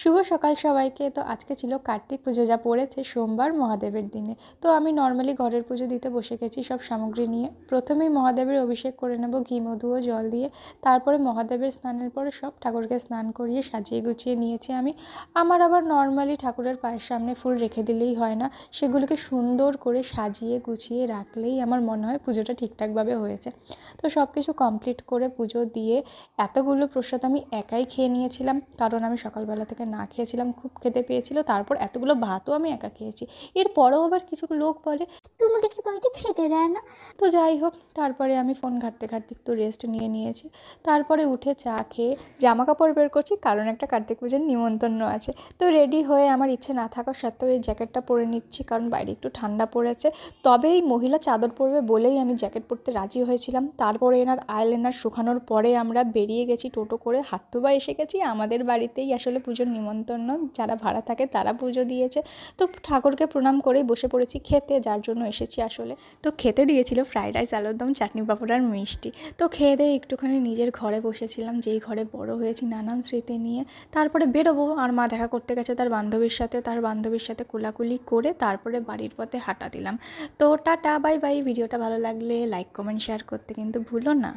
শুভ সকাল সবাইকে। তো আজকে ছিল কার্তিক পুজো, যা পড়েছে সোমবার মহাদেবের দিনে। তো আমি নর্মালি ঘরের পুজো দিতে বসে গেছি সব সামগ্রী নিয়ে। প্রথমেই মহাদেবের অভিষেক করে নেব ঘি, মধু ও জল দিয়ে। তারপরে মহাদেবের স্নানের পরে সব ঠাকুরকে স্নান করিয়ে সাজিয়ে গুছিয়ে নিয়েছি আমি। আমার আবার নর্মালি ঠাকুরের পায়ের সামনে ফুল রেখে দিলেই হয় না। সেগুলোকে সুন্দর করে সাজিয়ে গুছিয়ে রাখলেই আমার মনে হয় পুজোটা ঠিকঠাকভাবে হয়েছে। তো সব কিছু কমপ্লিট করে পুজো দিয়ে এতগুলো প্রসাদ আমি একাই খেয়ে নিয়েছিলাম। কারণ আমি সকালবেলা থেকে না খেয়েছিলাম খুব খেতে পেয়েছিল। তারপর এতগুলো ভাতও আমি একা খেয়েছি। এরপরেও আবার কিছু লোক বলে তোমাকে কি বাড়িতে খেতে দেয় না? তো যাই হোক তারপরে আমি ফোন ঘাঁটতে ঘাটতে একটু রেস্ট নিয়ে নিয়েছি। তারপরে উঠে চা খেয়ে জামা কাপড় বের করছি কারণ একটা কার্তিক পুজোর নিমন্ত্রণ আছে। তো রেডি হয়ে আমার ইচ্ছে না থাকা সত্ত্বেও এই জ্যাকেটটা পরে নিচ্ছি কারণ বাইরে একটু ঠান্ডা পড়েছে। তবে এই মহিলা চাদর পরবে বলেই আমি জ্যাকেট পরতে রাজি হয়েছিলাম। তারপরে এনার আইলাইনার শুকানোর পরে আমরা বেরিয়ে গেছি টোটো করে। হাট্টুবা এসে গেছি আমাদের বাড়িতেই আসলে পুজোর নিমন্ত্রণ যারা ভাড়া থাকে তারা পুজো দিয়েছে। তো ঠাকুরকে প্রণাম করেই বসে পড়েছি খেতে, যার জন্য এসেছি আসলে। তো খেতে দিয়েছিল ফ্রাইড রাইস, আলুর দম, চাটনি পাঁপড় আর মিষ্টি। তো খেয়ে দিয়ে একটুখানি নিজের ঘরে বসেছিলাম, যেই ঘরে বড় হয়েছি নানান স্মৃতি নিয়ে। তারপরে বেরোবো, আর মা দেখা করতে গেছে তার বান্ধবীর সাথে, তার বান্ধবীর সাথে কোলাকুলি করে তারপরে বাড়ির পথে হাঁটা দিলাম। তো টাটা, বাই বাই, ভিডিওটা ভালো লাগলে লাইক, কমেন্ট, শেয়ার করতে কিন্তু ভুলো না।